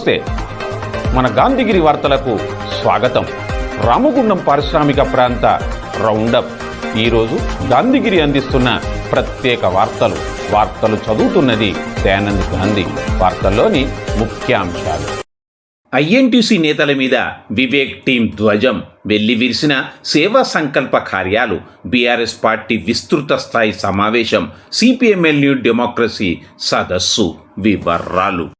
నమస్తే. మన గాంధీగిరి వార్తలకు స్వాగతం. రామగుండం పారిశ్రామిక ప్రాంత రౌండప్. ఈరోజు గాంధీగిరి అందిస్తున్న ప్రత్యేక వార్తలు. వార్తలు చదువుతున్నది దయానంద్ గాంధీ. వార్తల్లోని ముఖ్యాంశాలు. ఐఎన్టీసీ నేతల మీద వివేక్ టీం ధ్వజం. వెళ్ళి విరిసిన సేవా సంకల్ప కార్యాలు. బీఆర్ఎస్ పార్టీ విస్తృత స్థాయి సమావేశం. సిపిఎంఎల్ న్యూ డెమోక్రసీ సదస్సు వివరాలు.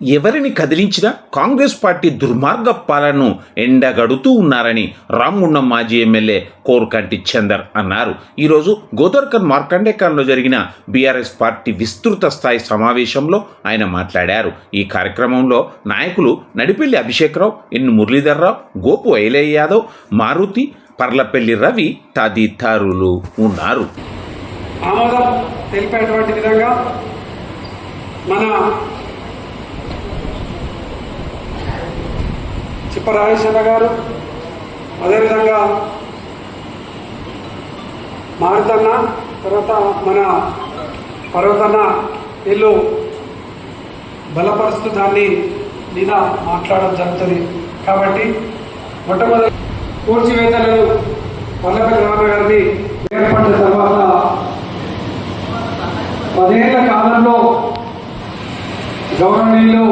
ఎవరిని కదిలించినా కాంగ్రెస్ పార్టీ దుర్మార్గ పాలనను ఎండగడుతూ ఉన్నారని రామగుండం మాజీ ఎమ్మెల్యే కోరకంటి చందర్ అన్నారు. ఈరోజు గోదర్కర్ మార్కండేకర్లో జరిగిన బీఆర్ఎస్ పార్టీ విస్తృత స్థాయి సమావేశంలో ఆయన మాట్లాడారు. ఈ కార్యక్రమంలో నాయకులు నడిపెల్లి అభిషేక్రావు ఎన్ను మురళీధర్రావు గోపు ఐలయ్య యాదవ్ మారుతి పర్లపల్లి రవి తదితరులు ఉన్నారు. ఆమోదం తెలిపేటువంటి విధంగా మన చిప్ప గారు అదేవిధంగా మారుతన్న తర్వాత మన పర్వతన్న వీళ్ళు బలపరుస్తూ దాన్ని మీద మాట్లాడడం జరుగుతుంది. కాబట్టి మొట్టమొదటి కూర్చివేతలను వల్లభ రామ గారిని ఏర్పడిన తర్వాత పదేళ్ళ కాలంలో గవర్నమెంట్లో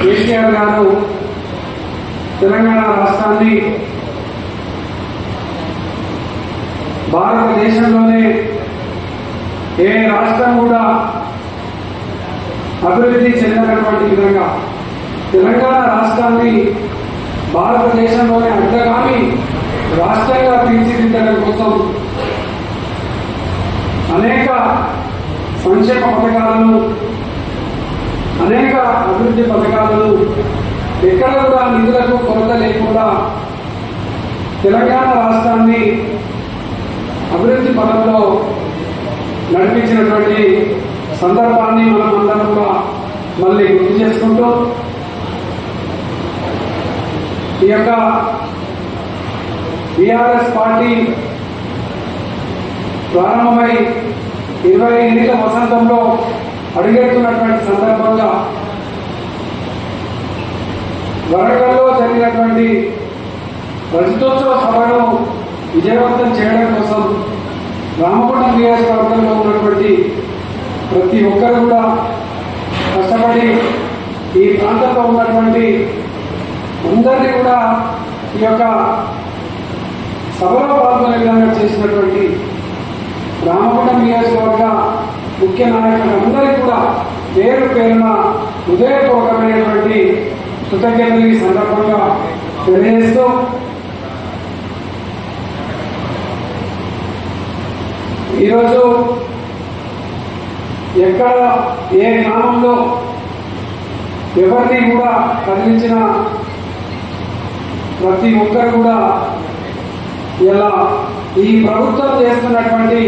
కేసీఆర్ గారు తెలంగాణ రాష్ట్రాన్ని భారతదేశంలోనే ఏ రాష్ట్రం కూడా అభివృద్ధి చెందినటువంటి విధంగా తెలంగాణ రాష్ట్రాన్ని భారతదేశంలోనే అంతగామి రాష్ట్రంగా తీర్చిదిద్దడం కోసం అనేక సంక్షేమ పథకాలను అనేక అభివృద్ధి పథకాలను ఎక్కడ కూడా నిధులకు కొరత లేకుండా తెలంగాణ రాష్ట్రాన్ని అభివృద్ధి పథంలో నడిపించినటువంటి సందర్భాన్ని మనం అందరం కూడా మళ్ళీ గుర్తు చేసుకుంటూ ఈ యొక్క బీఆర్ఎస్ పార్టీ ప్రారంభమై ఇరవై ఎన్నికల వసంతంలో అడుగెడుతున్నటువంటి సందర్భంగా వరంగల్లో జరిగినటువంటి రజతోత్సవ సభను విజయవంతం చేయడం కోసం రామగుండం నియోజకవర్గంలో ఉన్నటువంటి ప్రతి ఒక్కరు కూడా కష్టపడి ఈ ప్రాంతంలో ఉన్నటువంటి అందరినీ కూడా ఈ యొక్క సభలో పాల్గొనే విధంగా చేసినటువంటి రామగుండం నియోజకవర్గ ముఖ్య నాయకులందరికీ కూడా పేరు పేరున హృదయపూర్వకమైనటువంటి కృతజ్ఞతలు ఈ సందర్భంగా తెలియజేస్తూ ఈరోజు ఎక్కడ ఏ గ్రామంలో ఎవరిని కూడా కదిలించిన ప్రతి ఒక్కరు కూడా ఇలా ఈ ప్రభుత్వం చేస్తున్నటువంటి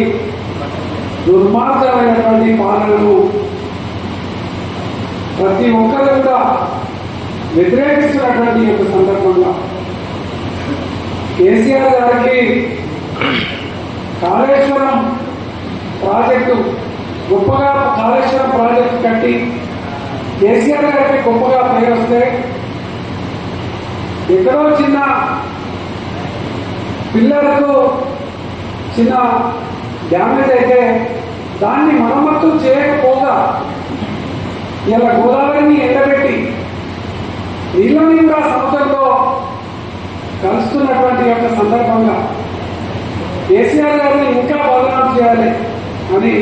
దుర్మార్గమైనటువంటి మానవులు ప్రతి ఒక్కరు కూడా వ్యతిరేకిస్తున్నటువంటి యొక్క సందర్భంగా. కేసీఆర్ గారికి కాళేశ్వరం ప్రాజెక్టు గొప్పగా కాళేశ్వరం ప్రాజెక్టు కట్టి కేసీఆర్ గారికి గొప్పగా పేరు వస్తే ఎక్కడో చిన్న పిల్లలకు చిన్న డ్యామేజ్ అయితే దాన్ని మరమ్మత్తు చేయకపోగా ఇలా గోదావరిని ఎండబెట్టి నీళ్ళని కూడా సముద్రంలో కలుస్తున్నటువంటి యొక్క సందర్భంగా కేసీఆర్ గారిని ఇంకా బదనాం చేయాలి అని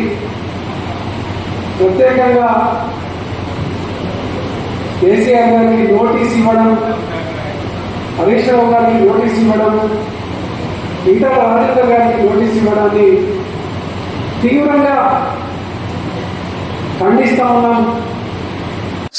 ప్రత్యేకంగా కేసీఆర్ గారికి నోటీస్ ఇవ్వడం హరీష్ రావు గారికి నోటీస్ ఇవ్వడం ఈటల రాజేందర్ గారికి నోటీస్ ఇవ్వడాన్ని తీవ్రంగా ఖండిస్తా ఉన్నాం.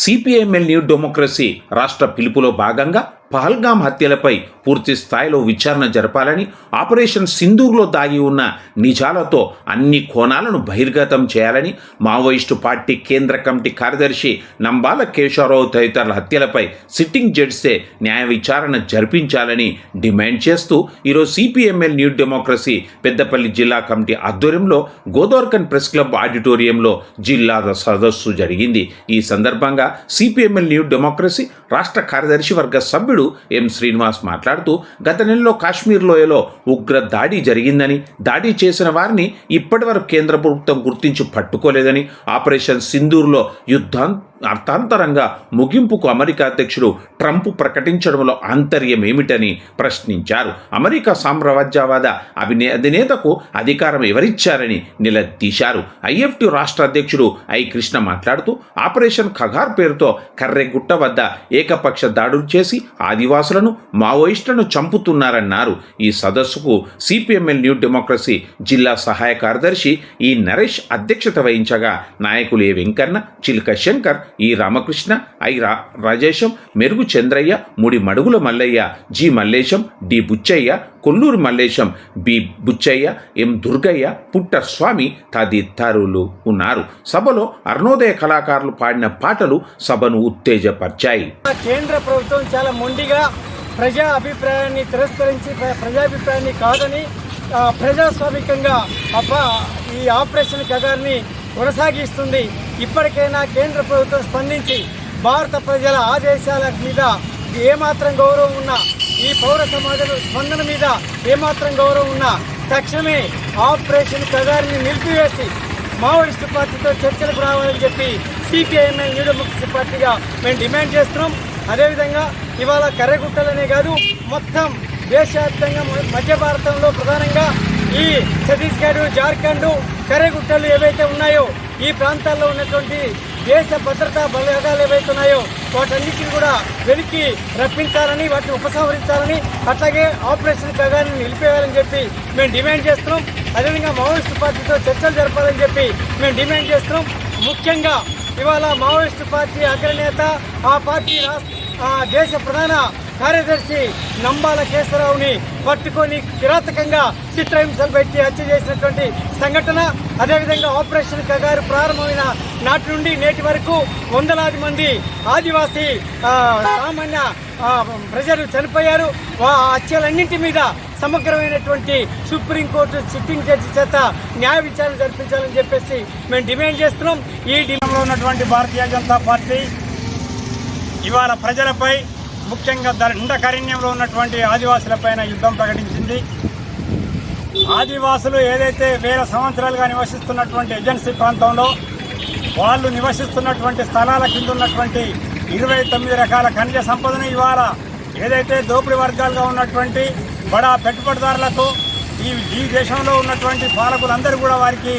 సిపిఐఎంఎల్ న్యూ డెమోక్రసీ రాష్ట్ర పిలుపులో భాగంగా పహల్గాం హత్యలపై పూర్తి స్థాయిలో విచారణ జరపాలని ఆపరేషన్ సింధూర్లో దాగి ఉన్న నిజాలతో అన్ని కోణాలను బహిర్గతం చేయాలని మావోయిస్టు పార్టీ కేంద్ర కమిటీ కార్యదర్శి నంబాల కేశవరావు తదితరుల హత్యలపై సిట్టింగ్ జడ్సే న్యాయ విచారణ జరిపించాలని డిమాండ్ చేస్తూ ఈరోజు సిపిఎంఎల్ న్యూ డెమోక్రసీ పెద్దపల్లి జిల్లా కమిటీ ఆధ్వర్యంలో గోదావరికన్ ప్రెస్ క్లబ్ ఆడిటోరియంలో జిల్లా సదస్సు జరిగింది. ఈ సందర్భంగా సిపిఎంఎల్ న్యూ డెమోక్రసీ రాష్ట్ర కార్యదర్శి వర్గ సభ్యుడు ఎం శ్రీనివాస్ మాట్లాడుతూ గత నెలలో కాశ్మీర్ లోయలో ఉగ్ర దాడి జరిగిందని దాడి చేసిన వారిని ఇప్పటివరకు కేంద్ర ప్రభుత్వం గుర్తించి పట్టుకోలేదని ఆపరేషన్ సింధూర్లో యుద్ధం అర్థాంతరంగా ముగింపుకు అమెరికా అధ్యక్షుడు ట్రంప్ ప్రకటించడంలో ఆంతర్యం ఏమిటని ప్రశ్నించారు. అమెరికా సామ్రాజ్యవాద అభినే అధినేతకు అధికారం ఎవరిచ్చారని నిలదీశారు. ఐఎఫ్టీ రాష్ట్ర అధ్యక్షుడు ఐ కృష్ణ మాట్లాడుతూ ఆపరేషన్ ఖగార్ పేరుతో కర్రెగుట్ట వద్ద ఏకపక్ష దాడులు చేసి ఆదివాసులను మావోయిస్టులను చంపుతున్నారన్నారు. ఈ సదస్సుకు సిపిఎంఎల్ న్యూ డెమోక్రసీ జిల్లా సహాయ కార్యదర్శి ఈ నరేష్ అధ్యక్షత వహించగా నాయకులు ఏ వెంకన్న చిల్క శంకర్ ఈ రామకృష్ణ ఐ రా Rajesham Merugu Chandraiah Mudi Madugula Mallaiah G Mallesham D Buchaiah Kolluru Mallesham B Buchaiah M Durgaiah Putta Swamy తదితరులు ఉన్నారు. సభలో అరుణోదయ కళాకారులు పాడిన పాటలు సభను ఉత్తేజపరిచాయి. కేంద్ర ప్రభుత్వం చాలా మొండిగా ప్రజా అభిప్రాయాన్ని తిరస్కరించి ప్రజాభిప్రాయాన్ని కాదని ప్రజాస్వామికంగా ఈ ఆపరేషన్ కగారిని కొనసాగిస్తుంది. ఇప్పటికైనా కేంద్ర ప్రభుత్వం స్పందించి భారత ప్రజల ఆదేశాల మీద ఏమాత్రం గౌరవం ఉన్నా ఈ పౌర సమాజం స్పందన మీద ఏమాత్రం గౌరవం ఉన్నా తక్షణమే ఆపరేషన్ కగారిని నిలిపివేసి మావోయిస్టు పార్టీతో చర్చలకు రావాలని చెప్పి సిపిఐఎంఎల్ న్యూ డెమోక్రసీ పార్టీగా మేము డిమాండ్ చేస్తున్నాం. అదేవిధంగా ఇవాళ కర్రగుట్టలనే కాదు మొత్తం దేశవ్యాప్తంగా మధ్య భారతంలో ప్రధానంగా ఈ ఛత్తీస్గఢ్ జార్ఖండ్ కరేగుట్టలు ఏవైతే ఉన్నాయో ఈ ప్రాంతాల్లో ఉన్నటువంటి దేశ భద్రతా బలగాలు ఏవైతే ఉన్నాయో వాటన్నిటిని కూడా వెనక్కి రప్పించాలని వాటిని ఉపసంహరించాలని అట్లాగే ఆపరేషన్ కగారిని నిలిపేయాలని చెప్పి మేము డిమాండ్ చేస్తున్నాం. అదేవిధంగా మావోయిస్టు పార్టీతో చర్చలు జరపాలని చెప్పి మేము డిమాండ్ చేస్తున్నాం. ముఖ్యంగా ఇవాళ మావోయిస్టు పార్టీ అగ్రనేత ఆ పార్టీ ఆ దేశ ప్రధాన కార్యదర్శి నంబాల కేశవరావుని పట్టుకొని కిరాతకంగా చిత్రహింసలు పెట్టి హత్య చేసినటువంటి సంఘటన అదేవిధంగా ఆపరేషన్ కగారు ప్రారంభమైన నాటి నుండి నేటి వరకు వందలాది మంది ఆదివాసీ సామాన్య ప్రజలు చనిపోయారు. ఆ హత్యలన్నింటి మీద సమగ్రమైనటువంటి సుప్రీంకోర్టు సిట్టింగ్ జడ్జి చేత న్యాయ విచారణ జరిపించాలని చెప్పేసి మేము డిమాండ్ చేస్తున్నాం. ఈ డిమాండ్లో ఉన్నటువంటి భారతీయ జనతా పార్టీ ఇవాళ ప్రజలపై ముఖ్యంగా దండకరణ్యంలో ఉన్నటువంటి ఆదివాసులపైన యుద్ధం ప్రకటించింది. ఆదివాసులు ఏదైతే వేల సంవత్సరాలుగా నివసిస్తున్నటువంటి ఏజెన్సీ ప్రాంతంలో వాళ్ళు నివసిస్తున్నటువంటి స్థలాల కింద ఉన్నటువంటి ఇరవై తొమ్మిది రకాల ఖనిజ సంపదను ఇవాళ ఏదైతే దోపిడీ వర్గాలుగా ఉన్నటువంటి బడా పెట్టుబడిదారులతో ఈ ఈ దేశంలో ఉన్నటువంటి పాలకులందరూ కూడా వారికి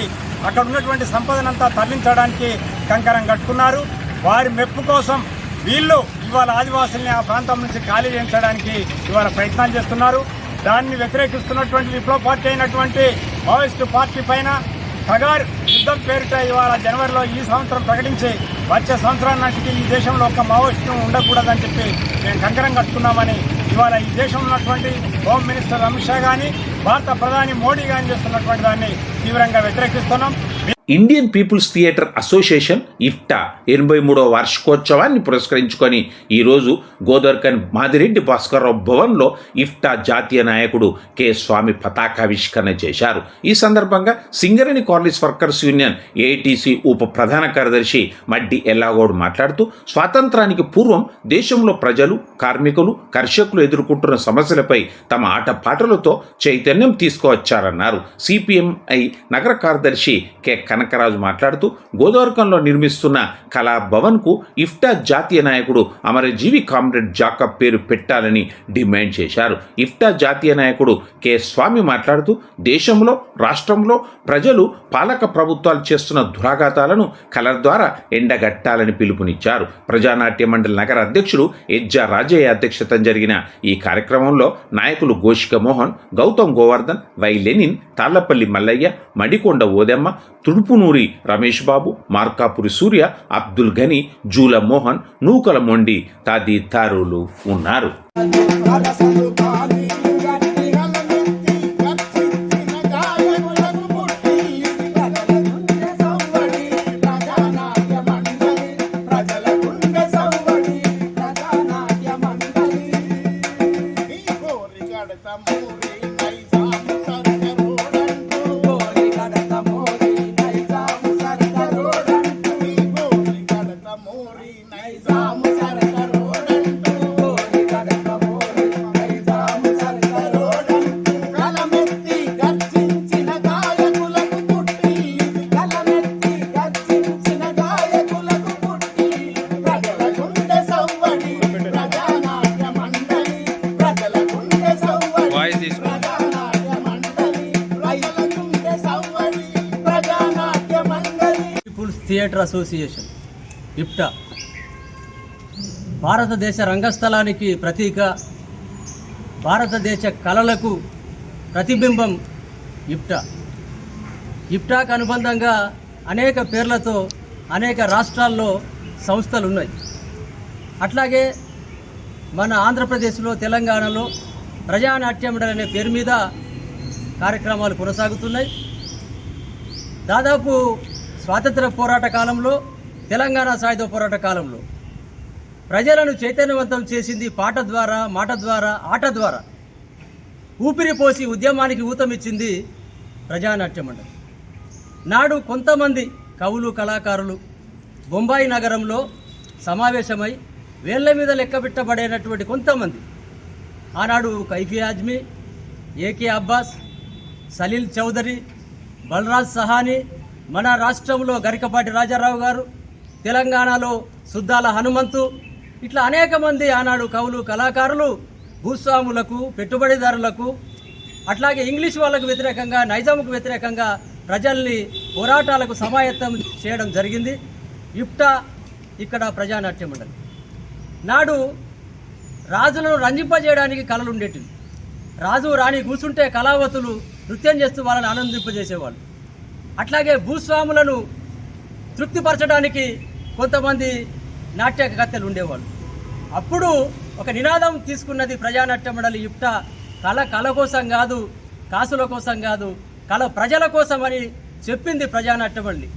అక్కడ ఉన్నటువంటి సంపదనంతా తరలించడానికి కంకరం కట్టుకున్నారు. వారి మెప్పు కోసం వీళ్ళు ఇవాళ ఆదివాసుల్ని ఆ ప్రాంతం నుంచి ఖాళీ చేయించడానికి ఇవాళ ప్రయత్నాలు చేస్తున్నారు. దాన్ని వ్యతిరేకిస్తున్నటువంటి విప్లవ పార్టీ అయినటువంటి మావోయిస్టు పార్టీ పైన తగారు యుద్ధం పేరిట ఇవాళ జనవరిలో ఈ సంవత్సరం ప్రకటించి వచ్చే సంవత్సరం నాటికి ఈ దేశంలో ఒక మావోయిస్టు ఉండకూడదని చెప్పి మేము కంకరం కట్టుకున్నామని ఇవాళ ఈ దేశంలో ఉన్నటువంటి హోమ్ మినిస్టర్ అమిత్ షా కానీ భారత ప్రధాని మోడీ కానీ చేస్తున్నటువంటి దాన్ని తీవ్రంగా వ్యతిరేకిస్తున్నాం. Indian People's Theatre Association IPTA ఎనభై మూడవ వార్షికోత్సవాన్ని పురస్కరించుకొని ఈరోజు గోదర్కన్ మాదిరెడ్డి భాస్కర్రావు భవన్లో ఇఫ్టా జాతీయ నాయకుడు కె. స్వామి పతాకావిష్కరణ చేశారు. ఈ సందర్భంగా Singareni college workers union AITC ఉప ప్రధాన కార్యదర్శి మడ్డి ఎల్లాగౌడ్ మాట్లాడుతూ స్వాతంత్రానికి పూర్వం దేశంలో ప్రజలు కార్మికులు కర్షకులు ఎదుర్కొంటున్న సమస్యలపై తమ ఆటపాటలతో చైతన్యం తీసుకువచ్చారన్నారు. సిపిఎంఐ నగర కార్యదర్శి కె. కనకరాజు మాట్లాడుతూ గోదావరికంలో నిర్మిస్తున్న కళాభవన్కు ఇఫ్టా జాతీయ నాయకుడు అమరజీవి కామ్రేడ్ జాకబ్ పేరు పెట్టాలని డిమాండ్ చేశారు. ఇఫ్టా జాతీయ నాయకుడు కె. స్వామి మాట్లాడుతూ దేశంలో రాష్ట్రంలో ప్రజలు పాలక ప్రభుత్వాలు చేస్తున్న దురాఘాతాలను కలర్ ద్వారా ఎండగట్టాలని పిలుపునిచ్చారు. ప్రజానాట్య మండలి నగర అధ్యక్షుడు ఎజ్జా రాజయ్య అధ్యక్షతన జరిగిన ఈ కార్యక్రమంలో నాయకులు గోషిక మోహన్ గౌతమ్ గోవర్ధన్ వై లెనిన్ తాళ్ళపల్లి మల్లయ్య మడికొండ ఓదెమ్మ తుడుపునూరి రమేష్ బాబు మార్కాపురి సూర్య అబ్దుల్ ఘని జూల మోహన్ నూకల మొండి తదితరులు ఉన్నారు. థియేటర్ అసోసియేషన్ ఇప్టా భారతదేశ రంగస్థలానికి ప్రతీక భారతదేశ కళలకు ప్రతిబింబం ఇప్టా ఇప్టాకు అనుబంధంగా అనేక పేర్లతో అనేక రాష్ట్రాల్లో సంస్థలు ఉన్నాయి అట్లాగే మన ఆంధ్రప్రదేశ్లో తెలంగాణలో ప్రజానాట్యమండలి అనే పేరు మీద కార్యక్రమాలు కొనసాగుతున్నాయి. దాదాపు స్వాతంత్ర పోరాట కాలంలో తెలంగాణ సాయుధ పోరాట కాలంలో. ప్రజలను చైతన్యవంతం చేసింది పాట ద్వారా మాట ద్వారా ఆట ద్వారా. ఊపిరి పోసి ఉద్యమానికి ఊతమిచ్చింది ప్రజానాట్య మండలి నాడు కొంతమంది కవులు కళాకారులు బొంబాయి నగరంలో సమావేశమై వేళ్ళ మీద లెక్కబెట్టబడేటటువంటి కొంతమంది. ఆనాడు కైఫీ ఆజ్మీ ఏకే అబ్బాస్ సలీల్ చౌదరి బలరాజ్ సహాని మన రాష్ట్రంలో గరికపాటి రాజారావు గారు తెలంగాణలో సుద్దాల హనుమంతు ఇట్లా అనేక మంది ఆనాడు కవులు కళాకారులు భూస్వాములకు పెట్టుబడిదారులకు అట్లాగే ఇంగ్లీష్ వాళ్ళకు వ్యతిరేకంగా నైజాముకు వ్యతిరేకంగా ప్రజల్ని పోరాటాలకు సమాయత్తం చేయడం జరిగింది. ఇప్టా ఇక్కడ ప్రజానాట్య మండలి నాడు రాజులను రంజింపజేయడానికి కళలు ఉండేటివి రాజు రాణి కూర్చుంటే కళావతులు నృత్యం చేస్తూ వాళ్ళని ఆనందింపజేసేవాళ్ళు. అట్లాగే భూస్వాములను తృప్తిపరచడానికి కొంతమంది నాట్యకర్తలు ఉండేవాళ్ళు. అప్పుడు ఒక నినాదం తీసుకున్నది ప్రజానాట్య మండలి యుక్త కళ కళ కోసం కాదు కాసుల కోసం కాదు కళ ప్రజల కోసం అని చెప్పింది ప్రజానాట్య మండలి.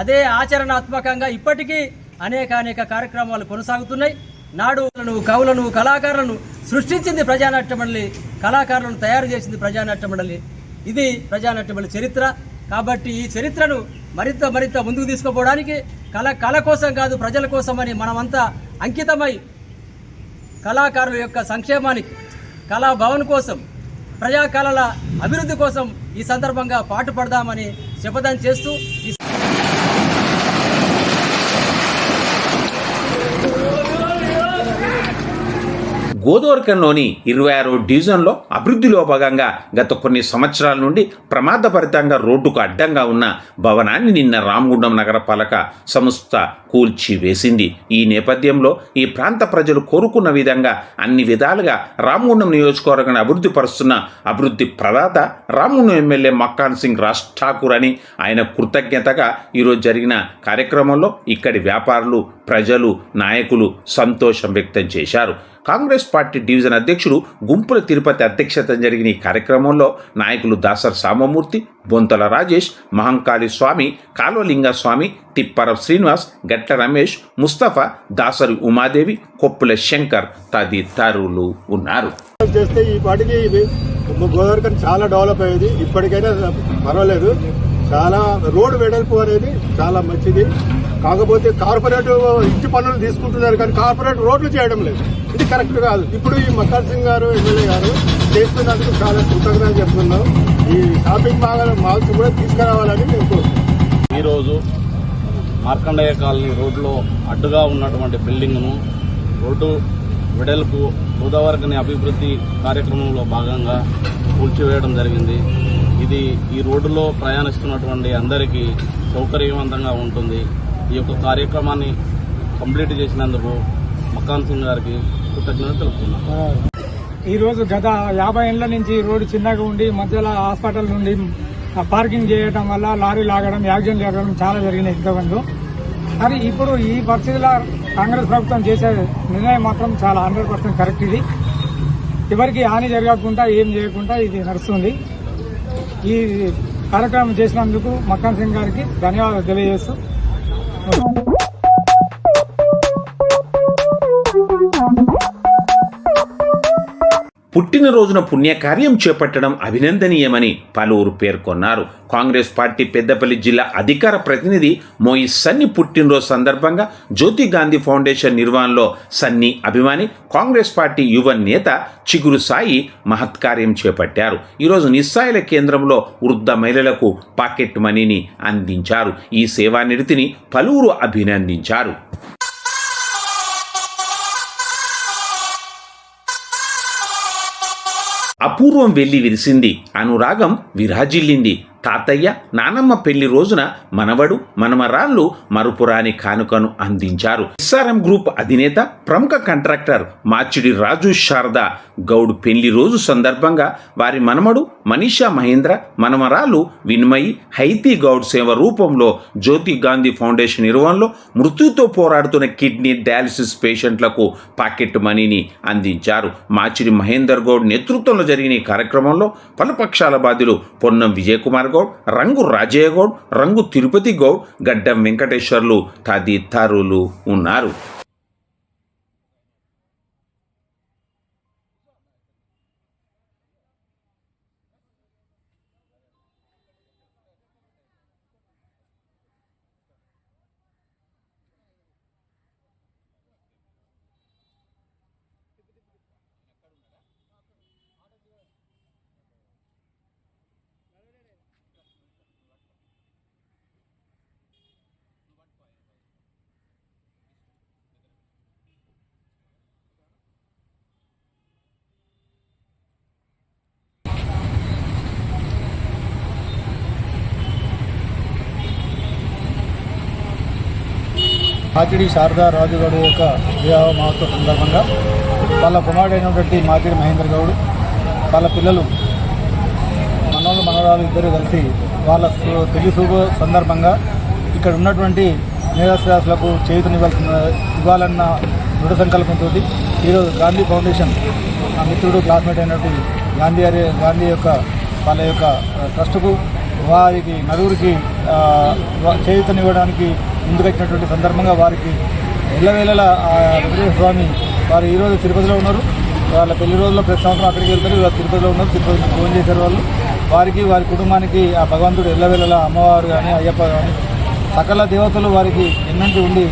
అదే ఆచరణాత్మకంగా ఇప్పటికీ అనేక అనేక కార్యక్రమాలు కొనసాగుతున్నాయి. నాడులను కవులను కళాకారులను సృష్టించింది ప్రజానాట్య మండలి కళాకారులను తయారు చేసింది ప్రజానాట్య మండలి. ఇది ప్రజానాట్య మండలి చరిత్ర. కాబట్టి ఈ చరిత్రను మరింత మరింత ముందుకు తీసుకుపోవడానికి కళ కళ కోసం కాదు ప్రజల కోసమని మనమంతా అంకితమై కళాకారుల యొక్క సంక్షేమానికి కళాభవన్ కోసం ప్రజా కళల అభివృద్ధి కోసం ఈ సందర్భంగా పాటుపడదామని శపథం చేస్తూ ఈ గోదోర్కంలోని ఇరవై ఆరో డివిజన్లో అభివృద్ధిలో భాగంగా గత కొన్ని సంవత్సరాల నుండి ప్రమాదభరితంగా రోడ్డుకు అడ్డంగా ఉన్న భవనాన్ని నిన్న రామగుండం నగరపాలక సంస్థ కూల్చివేసింది. ఈ నేపథ్యంలో ఈ ప్రాంత ప్రజలు కోరుకున్న విధంగా అన్ని విధాలుగా రామగుండం నియోజకవర్గాన్ని అభివృద్ధి పరుస్తున్న అభివృద్ధి ప్రదాత రామగుండం ఎమ్మెల్యే మక్కాన్ సింగ్ రాజ్ ఠాకూర్ అని ఆయన కృతజ్ఞతగా ఈరోజు జరిగిన కార్యక్రమంలో ఇక్కడి వ్యాపారులు ప్రజలు నాయకులు సంతోషం వ్యక్తం చేశారు. కాంగ్రెస్ పార్టీ డివిజన్ అధ్యక్షుడు గుంపుల తిరుపతి అధ్యక్షత జరిగిన ఈ కార్యక్రమంలో నాయకులు దాసర్ సామమూర్తి బొంతల రాజేష్ మహంకాళి స్వామి కాల్వలింగ స్వామి శ్రీనివాస్ గట్ల రమేష్ ముస్తఫా దాసరి ఉమాదేవి కొప్పుల శంకర్ తదితరులు ఉన్నారు. చేస్తే ఈ పాటికి ఇది చాలా డెవలప్ అయ్యేది. ఇప్పటికైనా పర్వాలేదు. చాలా రోడ్ వెడల్పు అనేది చాలా మంచిది. కాకపోతే కార్పొరేట్ ఇంటి పనులు తీసుకుంటున్నారు కానీ కార్పొరేట్ రోడ్లు చేయడం లేదు. ఇది కరెక్ట్ కాదు. ఇప్పుడు ఈ మకర్ సింగ్ గారు ఎమ్మెల్యే గారు చేస్తున్నందుకు చాలా కృతజ్ఞతలు చెప్తున్నాం. ఈ షాపింగ్ మాల్ మాల్స్ కూడా తీసుకురావాలని మేము కోరుతున్నాం ఈరోజు మార్కండేయ కాలనీ రోడ్లో అడ్డుగా ఉన్నటువంటి బిల్డింగ్ను రోడ్డు వెడల్పు గోదావరికని అభివృద్ధి కార్యక్రమంలో భాగంగా కూల్చివేయడం జరిగింది. ఇది ఈ రోడ్డులో ప్రయాణిస్తున్నటువంటి అందరికీ సౌకర్యవంతంగా ఉంటుంది. ఈ యొక్క కార్యక్రమాన్ని కంప్లీట్ చేసినందుకు మకాన్ సింగ్ గారికి కృతజ్ఞతలు తెలుపుతున్నాను. ఈరోజు గత యాభై ఏళ్ళ నుంచి రోడ్డు చిన్నగా ఉండి మధ్యలో హాస్పిటల్ నుండి పార్కింగ్ చేయడం వల్ల లారీ లాగడం యాక్సిడెంట్ జరగడం చాలా జరిగినాయి ఇంతకుముందు. కానీ ఇప్పుడు ఈ పరిస్థితిలో కాంగ్రెస్ ప్రభుత్వం చేసే నిర్ణయం మాత్రం చాలా హండ్రెడ్ పర్సెంట్ కరెక్ట్ ఇది. ఎవరికి హాని జరగకుండా ఏం చేయకుండా ఇది నడుస్తుంది. ఈ కార్యక్రమం చేసినందుకు మక్కన్ సింగ్ గారికి ధన్యవాదాలు తెలియజేస్తూ పుట్టినరోజున పుణ్యకార్యం చేపట్టడం అభినందనీయమని పలువురు పేర్కొన్నారు. కాంగ్రెస్ పార్టీ పెద్దపల్లి జిల్లా అధికార ప్రతినిధి మోయి సన్ని పుట్టినరోజు సందర్భంగా జ్యోతి గాంధీ ఫౌండేషన్ నిర్వహణలో సన్ని అభిమాని కాంగ్రెస్ పార్టీ యువ నేత చిగురు సాయి మహత్కార్యం చేపట్టారు. ఈరోజు నిస్సాయిల కేంద్రంలో వృద్ధ మహిళలకు పాకెట్ మనీని అందించారు. ఈ సేవానిరతిని పలువురు అభినందించారు. అపూర్వం వెళ్ళి విరిసింది. అనురాగం విరాజిల్లింది. తాతయ్య నానమ్మ పెళ్ళి రోజున మనవడు మనమరాళ్ళు మరుపురాని కానుకను అందించారు. ఎస్ఆర్ఎం గ్రూప్ అధినేత ప్రముఖ కాంట్రాక్టర్ మాచిడి రాజు శారద గౌడ్ పెళ్ళి రోజు సందర్భంగా వారి మనమడు మనీషా మహేంద్ర మనమరాలు విన్మయి హైతీ గౌడ్ సేవ రూపంలో జ్యోతి గాంధీ ఫౌండేషన్ నిర్వహణలో మృత్యుతో పోరాడుతున్న కిడ్నీ డయాలసిస్ పేషెంట్లకు పాకెట్ మనీని అందించారు. మాచిడి మహేందర్ గౌడ్ నేతృత్వంలో జరిగిన ఈ కార్యక్రమంలో పలు పక్షాల బాధ్యులు పొన్నం విజయకుమార్ గౌడ్ రంగు రాజయ్య గౌడ్ రంగు తిరుపతి గౌడ్ గడ్డం వెంకటేశ్వర్లు తదితరులు ఉన్నారు. మాచిడి శారదా రాజుగౌడ్ యొక్క వివాహ మహోత్సవ సందర్భంగా వాళ్ళ కుమారుడైనటువంటి మాచిడి మహేంద్ర గౌడ్ వాళ్ళ పిల్లలు మనోళ్ళు మనవరాలు ఇద్దరు కలిసి వాళ్ళ సు- పెళ్ళి శుభ సందర్భంగా ఇక్కడ ఉన్నటువంటి నిరాశ్రాసులకు చేతునివ్వాల్సిన ఇవ్వాలన్న దృఢ సంకల్పంతో ఈరోజు గాంధీ ఫౌండేషన్ నా మిత్రుడు క్లాస్మేట్ అయినటువంటి గాంధీ గారి గాంధీ యొక్క వాళ్ళ యొక్క ట్రస్టుకు వారికి నలుగురికి ఆ, వా- చేయూతనివ్వడానికి ముందుకొచ్చినటువంటి సందర్భంగా వారికి ఎల్లవేళలా ఆ వెంకటేశ్వర స్వామి వారు ఈరోజు తిరుపతిలో ఉన్నారు. వాళ్ళ పెళ్ళి రోజుల్లో ప్రతి సంవత్సరం అక్కడికి వెళ్తారు. ఇవాళ తిరుపతిలో ఉన్నారు. తిరుపతికి ఫోన్ చేశారు వాళ్ళు. వారికి వారి కుటుంబానికి ఆ భగవంతుడు ఎల్లవేళలా అమ్మవారు కానీ అయ్యప్ప కానీ సకల దేవతలు వారికి ఎన్నంటి ఉండి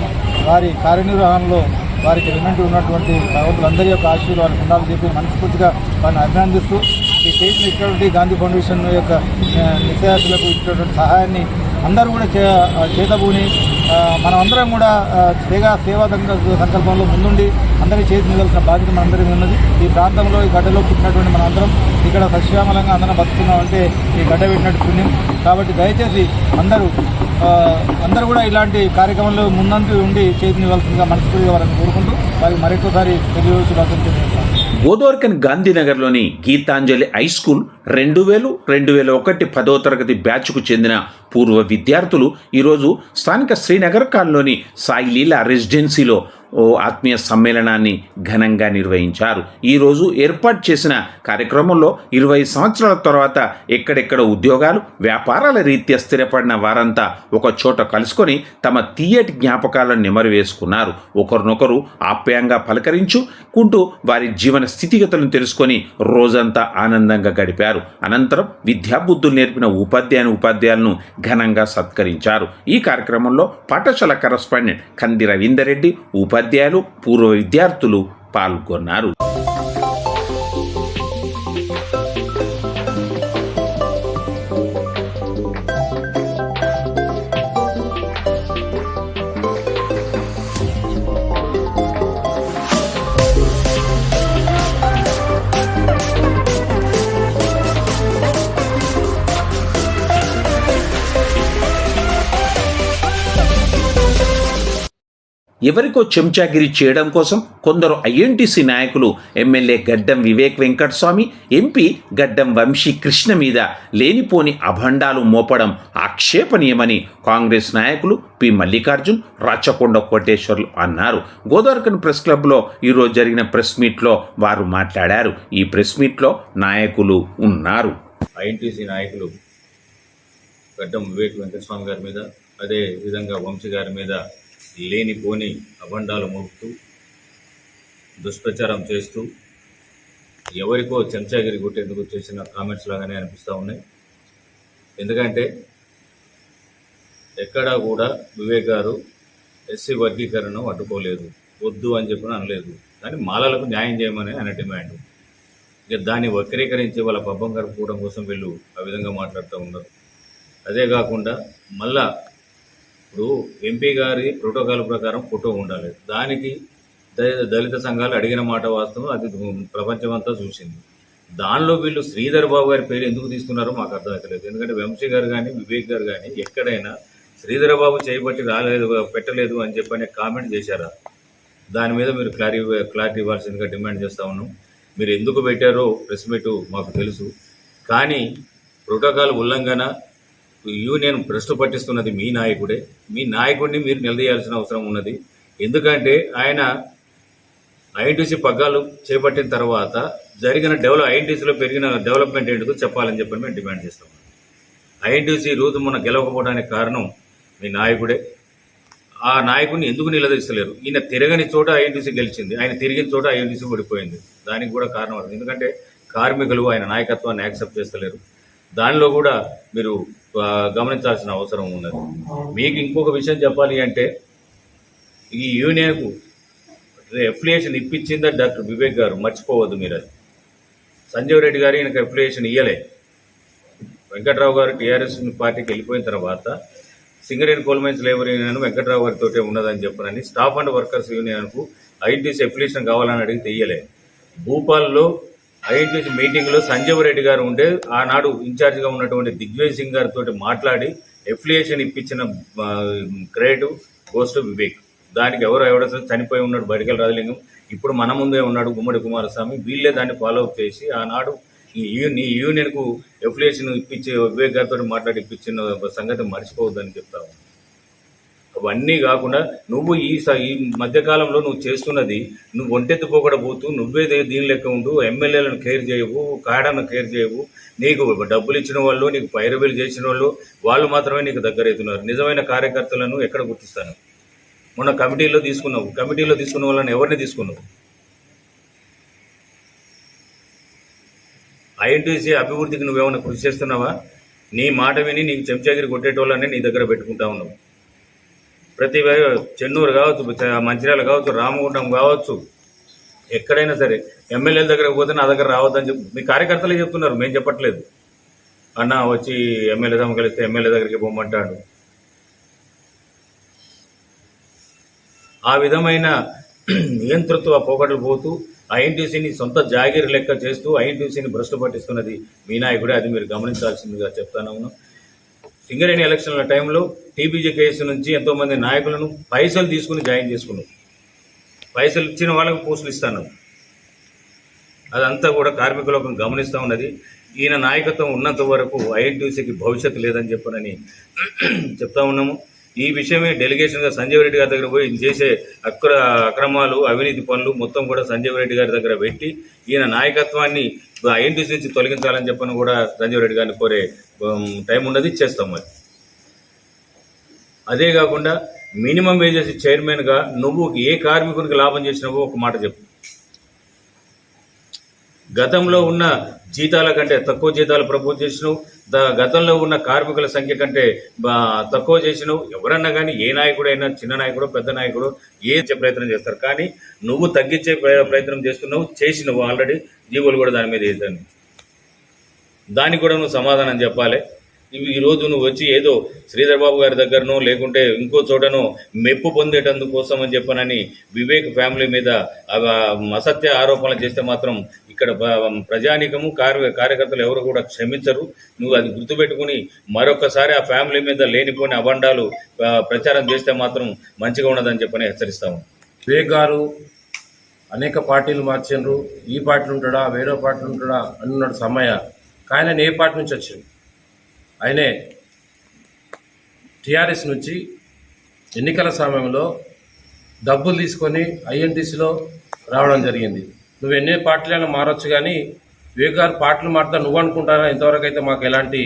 వారి కార్యనిర్వహణలో వారికి రిమెంట్ ఉన్నటువంటి భగవంతులందరి యొక్క ఆశీర్వాదాలు వారికి ఉండాలని చెప్పి మనస్ఫూర్తిగా వారిని అభినందిస్తూ ఈ చేసిన ఇచ్చినటువంటి గాంధీ ఫౌండేషన్ యొక్క ఆ, ఇచ్చినటువంటి సహాయాన్ని అందరూ కూడా చే చేతబూని మనమందరం కూడా సేగా సేవా సంకల్పంలో ముందుండి అందరికీ చేతి నిలవలసిన బాధ్యత మనందరికీ ఉన్నది. ఈ ప్రాంతంలో ఈ గడ్డలో పుట్టినటువంటి మనందరం ఇక్కడ సశ్యామలంగా అందరం బతుకున్నామంటే ఈ గడ్డ పెట్టినట్టు పుణ్యం. కాబట్టి దయచేసి అందరూ అందరూ కూడా ఇలాంటి కార్యక్రమంలో ముందంతు ఉండి చేతినివ్వాల్సిందిగా మనస్ఫూర్తిగా వారిని కోరుకుంటూ వారికి మరొకసారి తెలియజేసి తెలియజేస్తాను గాంధీనగర్లోని గీతాంజలి హై స్కూల్ రెండు వేలు రెండు వేల ఒకటి పదో తరగతి బ్యాచ్కు చెందిన పూర్వ విద్యార్థులు ఈరోజు స్థానిక శ్రీనగర్ కాల్లోని సాయి లీలా రెసిడెన్సీలో ఓ ఆత్మీయ సమ్మేళనాన్ని ఘనంగా నిర్వహించారు. ఈరోజు ఏర్పాటు చేసిన కార్యక్రమంలో ఇరవై సంవత్సరాల తర్వాత ఎక్కడెక్కడ ఉద్యోగాలు వ్యాపారాల రీత్యా స్థిరపడిన వారంతా ఒక చోట కలుసుకొని తమ తీయటి జ్ఞాపకాలను నెమరు వేసుకున్నారు ఒకరినొకరు ఆప్యాయంగా పలకరించుకుంటూ వారి జీవన స్థితిగతులను తెలుసుకొని రోజంతా ఆనందంగా గడిపారు. అనంతరం విద్యాబుద్ధులు నేర్పిన ఉపాధ్యాయుని ఉపాధ్యాయులను ఘనంగా సత్కరించారు. ఈ కార్యక్రమంలో పాఠశాల కరస్పాండెంట్ కంది రవీందర్ రెడ్డి ఉపాధ్యాయులు పూర్వ విద్యార్థులు పాల్గొన్నారు. ఎవరికో చెంచాగిరి చేయడం కోసం కొందరు ఐఎన్టీసీ నాయకులు ఎమ్మెల్యే గడ్డం వివేక్ వెంకటస్వామి ఎంపీ గడ్డం వంశీ కృష్ణ మీద లేనిపోని అభండాలు మోపడం ఆక్షేపణీయమని కాంగ్రెస్ నాయకులు పి మల్లికార్జున్ రాచకొండ కోటేశ్వర్లు అన్నారు. గోదావరికన్ ప్రెస్ క్లబ్లో ఈరోజు జరిగిన ప్రెస్ మీట్లో వారు మాట్లాడారు. ఈ ప్రెస్ మీట్లో నాయకులు ఉన్నారు. ఐఎన్టీసీ నాయకులు గడ్డం వివేక్ వెంకటస్వామి గారి మీద అదే విధంగా వంశీ గారి మీద లేనిపోని అభండాలు మోపుతూ దుష్ప్రచారం చేస్తూ ఎవరికో చెంచాగిరి కొట్టేందుకు చేసిన కామెంట్స్ లాగానే అనిపిస్తూ ఉన్నాయి. ఎందుకంటే ఎక్కడా కూడా వివేక్ గారు ఎస్సీ వర్గీకరణను అడ్డుకోలేదు. వద్దు అని చెప్పిన అనలేదు. కానీ మాలలకు న్యాయం చేయమని ఆయన డిమాండ్. ఇక దాన్ని వక్రీకరించి వాళ్ళ పబ్బం గడుపుకోవడం కోసం వీళ్ళు ఆ విధంగా మాట్లాడుతూ ఉన్నారు. అదే కాకుండా మళ్ళా ఇప్పుడు ఎంపీ గారి ప్రోటోకాల్ ప్రకారం ఫోటో ఉండాలి. దానికి దళిత సంఘాలు అడిగిన మాట వాస్తవం అది ప్రపంచమంతా చూసింది. దానిలో వీళ్ళు శ్రీధర్ బాబు గారి పేరు ఎందుకు తీస్తున్నారో మాకు అర్థమవుతలేదు ఎందుకంటే వంశీ గారు కానీ వివేక్ గారు కానీ ఎక్కడైనా శ్రీధర్ బాబు చేయబట్టి రాలేదు పెట్టలేదు అని చెప్పని కామెంట్ చేశారా? దాని మీద మీరు క్లారి క్లారిటీ ఇవ్వాల్సిందిగా డిమాండ్ చేస్తా ఉన్నాం. మీరు ఎందుకు పెట్టారో ప్రెస్ మీట్ మాకు తెలుసు. కానీ ప్రోటోకాల్ ఉల్లంఘన యూనియన్ భ్రష్టు పట్టిస్తున్నది మీ నాయకుడే. మీ నాయకుడిని మీరు నిలదీయాల్సిన అవసరం ఉన్నది. ఎందుకంటే ఆయన ఐఎన్టీసీ పగ్గాలు చేపట్టిన తర్వాత జరిగిన డెవలప్ ఐఎన్టీసీలో పెరిగిన డెవలప్మెంట్ ఏంటిదో చెప్పాలని చెప్పి మేము డిమాండ్ చేస్తాం. ఐఎన్టీసీ రోజు మన గెలవకపోవడానికి కారణం మీ నాయకుడే. ఆ నాయకుడిని ఎందుకు నిలదీస్తలేరు? ఈయన తిరగని చోట ఐఎన్టీసీ గెలిచింది. ఆయన తిరిగిన చోట ఐఎన్టీసీ ఓడిపోయింది. దానికి కూడా కారణం ఎందుకంటే కార్మికులు ఆయన నాయకత్వాన్ని యాక్సెప్ట్ చేస్తలేరు. దానిలో కూడా మీరు గమనించాల్సిన అవసరం ఉన్నది. మీకు ఇంకొక విషయం చెప్పాలి అంటే ఈ యూనియన్కు ఎఫ్లియేషన్ ఇప్పించిందా డాక్టర్ వివేక్ గారు? మర్చిపోవద్దు మీరు అది. సంజీవ్ రెడ్డి గారు ఈయనకు ఎఫ్లియేషన్ ఇయ్యలే. వెంకట్రావు గారు టీఆర్ఎస్ పార్టీకి వెళ్ళిపోయిన తర్వాత Singareni coal mines labour union Venkatrao గారితో ఉన్నదని చెప్పనని స్టాఫ్ అండ్ వర్కర్స్ యూనియన్కు ఐటీసీ ఎఫ్లియేషన్ కావాలని అడిగితే ఇయ్యలే. భూపాల్లో ఐటీసీ మీటింగ్లో సంజీవ్ రెడ్డి గారు ఉంటే ఆనాడు ఇన్ఛార్జిగా ఉన్నటువంటి దిగ్విజయ్ సింగ్ గారితో మాట్లాడి ఎఫిలియేషన్ ఇప్పించిన క్రేటు క్రెడిట్ వివేక్. దానికి ఎవరు ఎవడో చనిపోయి ఉన్నాడు బడికల రాజలింగం ఇప్పుడు మన ముందే ఉన్నాడు గుమ్మడి కుమారస్వామి వీళ్ళే దాన్ని ఫాలో అప్ చేసి ఆనాడు ఈ యూ- నీ యూనియన్కు ఎఫిలియేషన్ ఇప్పించే వివేక్ గారితో మాట్లాడి ఇప్పించిన సంగతి మర్చిపోవద్దని చెప్తావు అవన్నీ కాకుండా నువ్వు ఈ స- ఈ మధ్యకాలంలో నువ్వు చేస్తున్నది నువ్వు ఒంటెత్తు పోతూ నువ్వే దీని లెక్క ఉండు ఎమ్మెల్యేలను కేర్ చేయవు కాడను కేర్ చేయవు. నీకు డబ్బులు ఇచ్చిన వాళ్ళు నీకు పైరవీలు చేసిన వాళ్ళు వాళ్ళు మాత్రమే నీకు దగ్గర అవుతున్నారు నిజమైన కార్యకర్తలను ఎక్కడ గుర్తిస్తాను? మొన్న కమిటీలో తీసుకున్నావు. కమిటీలో తీసుకున్న వాళ్ళని ఎవరిని తీసుకున్నావు? ఐఎన్టీసీ అభివృద్ధికి నువ్వేమైనా కృషి చేస్తున్నావా? నీ మాట విని నీకు చెంచాగిరి కొట్టేటోళ్ళనే నీ దగ్గర పెట్టుకుంటా ఉన్నావు. ప్రతి చెన్నూరు కావచ్చు మంచిర్యాల కావచ్చు రామగుండం కావచ్చు ఎక్కడైనా సరే ఎమ్మెల్యేల దగ్గరకు పోతే నా దగ్గర రావద్దని చెప్పి మీ కార్యకర్తలే చెప్తున్నారు మేము చెప్పట్లేదు. అన్న వచ్చి ఎమ్మెల్యే తమ కలిస్తే ఎమ్మెల్యే దగ్గరికి పోమంటాడు. ఆ విధమైన నియంతృత్వ పోకట్లు పోతూ ఐఎన్టీసీని సొంత జాగీర్ లెక్క చేస్తూ ఐఎన్టీసీని భ్రష్టు పట్టిస్తున్నది మీ నాయకుడే అది మీరు గమనించాల్సిందిగా చెప్తాను. సింగరేణి ఎలక్షన్ల టైంలో టీబీజీ కేసు నుంచి ఎంతోమంది నాయకులను పైసలు తీసుకుని జాయిన్ చేసుకున్నాం. పైసలు ఇచ్చిన వాళ్ళకి పోస్టులు ఇస్తాను. అదంతా కూడా కార్మికులకు గమనిస్తూ ఉన్నది. ఈయన నాయకత్వం ఉన్నంత వరకు ఐఎన్టీసీకి భవిష్యత్తు లేదని చెప్పనని చెప్తా ఉన్నాము. ఈ విషయమే డెలిగేషన్గా సంజీవ్ రెడ్డి గారి దగ్గర పోయి చేసే అక్ర అక్రమాలు అవినీతి పనులు మొత్తం కూడా సంజీవ్ రెడ్డి గారి దగ్గర పెట్టి ఈయన నాయకత్వాన్ని ఐఎన్టీసీ నుంచి తొలగించాలని చెప్పని కూడా సంజీవ్ రెడ్డి గారిని కోరే టైం ఉన్నది చేస్తాం మరి. అదే కాకుండా మినిమం వేజెస్ చైర్మన్గా నువ్వు ఏ కార్మికునికి లాభం చేసినావో ఒక మాట చెప్పు. గతంలో ఉన్న జీతాల కంటే తక్కువ జీతాలు ప్రపోజ్ చేసినావు. ద గతంలో ఉన్న కార్మికుల సంఖ్య కంటే బా- తక్కువ చేసినావు. ఎవరన్నా కానీ ఏ నాయకుడైనా చిన్న నాయకుడు పెద్ద నాయకుడు ఏ చే- ప్రయత్నం చేస్తారు. కానీ నువ్వు తగ్గించే ప్రయత్నం చేస్తున్నావు చేసినవు ఆల్రెడీ. జీవులు కూడా దాని మీద వేసాను దానికి కూడా నువ్వు సమాధానం చెప్పాలి. నువ్వు ఈ రోజు నువ్వు వచ్చి ఏదో శ్రీధర్ బాబు గారి దగ్గరనో లేకుంటే ఇంకో చోటనో మెప్పు పొందేటందుకోసం అని చెప్పనని వివేక్ ఫ్యామిలీ మీద అసత్య ఆరోపణలు చేస్తే మాత్రం ఇక్కడ ప్రజానికము కార్య కార్యకర్తలు ఎవరు కూడా క్షమించరు. నువ్వు అది గుర్తుపెట్టుకుని మరొకసారి ఆ ఫ్యామిలీ మీద లేనిపోని అబండాలు ప్రచారం చేస్తే మాత్రం మంచిగా ఉండదని చెప్పని హెచ్చరిస్తాము వివేక్ గారు అనేక పార్టీలు మార్చిండ్రు ఈ పార్టీలు ఉంటాడా వేరే పార్టీలు ఉంటాడా అన్నాడు సమయ. కానీ ఏ పార్టీ నుంచి వచ్చింది ఆయనే టీఆర్ఎస్ నుంచి ఎన్నికల సమయంలో డబ్బులు తీసుకొని ఐఎన్టీసీలో రావడం జరిగింది. నువ్వు ఎన్ని పార్టీలైనా మారొచ్చు కానీ వివేక్ గారు పార్టీలు మారుతా నువ్వు అనుకుంటారా? ఇంతవరకు అయితే మాకు ఎలాంటి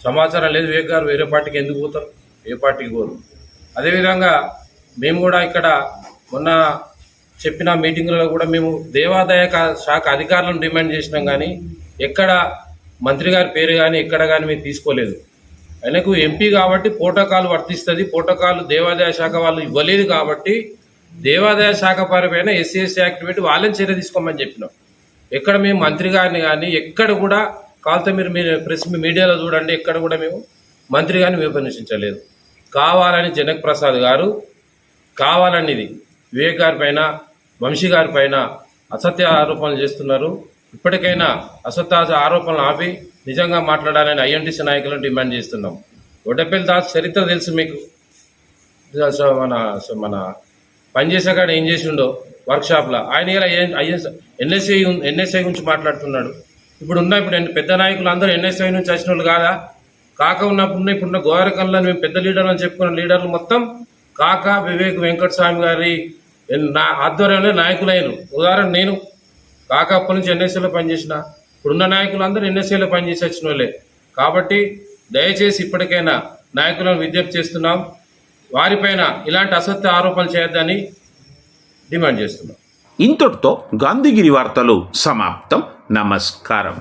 సమాచారం లేదు. వివేక్ గారు వేరే పార్టీకి ఎందుకు పోతారు? ఏ పార్టీకి పోరు? అదేవిధంగా మేము కూడా ఇక్కడ మొన్న చెప్పిన మీటింగులలో కూడా మేము దేవాదాయ శాఖ అధికారులను డిమాండ్ చేసినాం కానీ ఎక్కడ మంత్రి గారి పేరు కానీ ఎక్కడ కానీ మేము తీసుకోలేదు. ఆయనకు ఎంపీ కాబట్టి ప్రోటోకాల్ వర్తిస్తుంది. ప్రోటోకాల్ దేవాదాయ శాఖ వాళ్ళు ఇవ్వలేదు కాబట్టి దేవాదాయ శాఖ పరమైన ఎస్సీ ఎస్సీ యాక్ట్ పెట్టి వాళ్ళని చర్య తీసుకోమని చెప్పినాం. ఎక్కడ మేము మంత్రి గారిని కానీ ఎక్కడ కూడా కాల్తో మీరు మీరు ప్రెస్ మీడియాలో చూడండి ఎక్కడ కూడా మేము మంత్రి గారిని విమర్శించలేదు. కావాలని జనక్ ప్రసాద్ గారు కావాలని ఇది వివేక్ గారి పైన వంశీ గారి పైన అసత్య ఆరోపణలు చేస్తున్నారు. ఇప్పటికైనా అసత్తాజ ఆరోపణలు ఆపి నిజంగా మాట్లాడాలని ఐఎన్టీసీ నాయకులను డిమాండ్ చేస్తున్నాం. ఒడపల్లి దాస్ చరిత్ర తెలుసు మీకు. మన సో మన పనిచేసే కాడ ఏం చేసిండో వర్క్షాప్లో. ఆయన ఇలా ఎన్ఎస్ఐ ఎన్ఎస్ఐ గురించి మాట్లాడుతున్నాడు. ఇప్పుడు ఉన్న ఇప్పుడు పెద్ద నాయకులు అందరూ ఎన్ఎస్ఐ నుంచి వచ్చిన వాళ్ళు కాదా? కాక ఉన్నప్పుడు ఇప్పుడున్న గోరకంలో మేము పెద్ద లీడర్లు అని చెప్పుకున్న లీడర్లు మొత్తం కాక వివేక్ వెంకట స్వామి గారి నా ఆధ్వర్యంలో నాయకులైన ఉదాహరణ నేను. కాక అప్పటి నుంచి ఎన్ఎస్ఏలో పనిచేసిన ఇప్పుడున్న నాయకులు అందరూ ఎన్ఎస్ఏలో పనిచేసి వచ్చిన వాళ్ళే. కాబట్టి దయచేసి ఇప్పటికైనా నాయకులను విజ్ఞప్తి చేస్తున్నాం. వారిపైన ఇలాంటి అసత్య ఆరోపణలు చేయొద్దని డిమాండ్ చేస్తున్నాం. ఇంతటితో గాంధీగిరి వార్తలు సమాప్తం. నమస్కారం.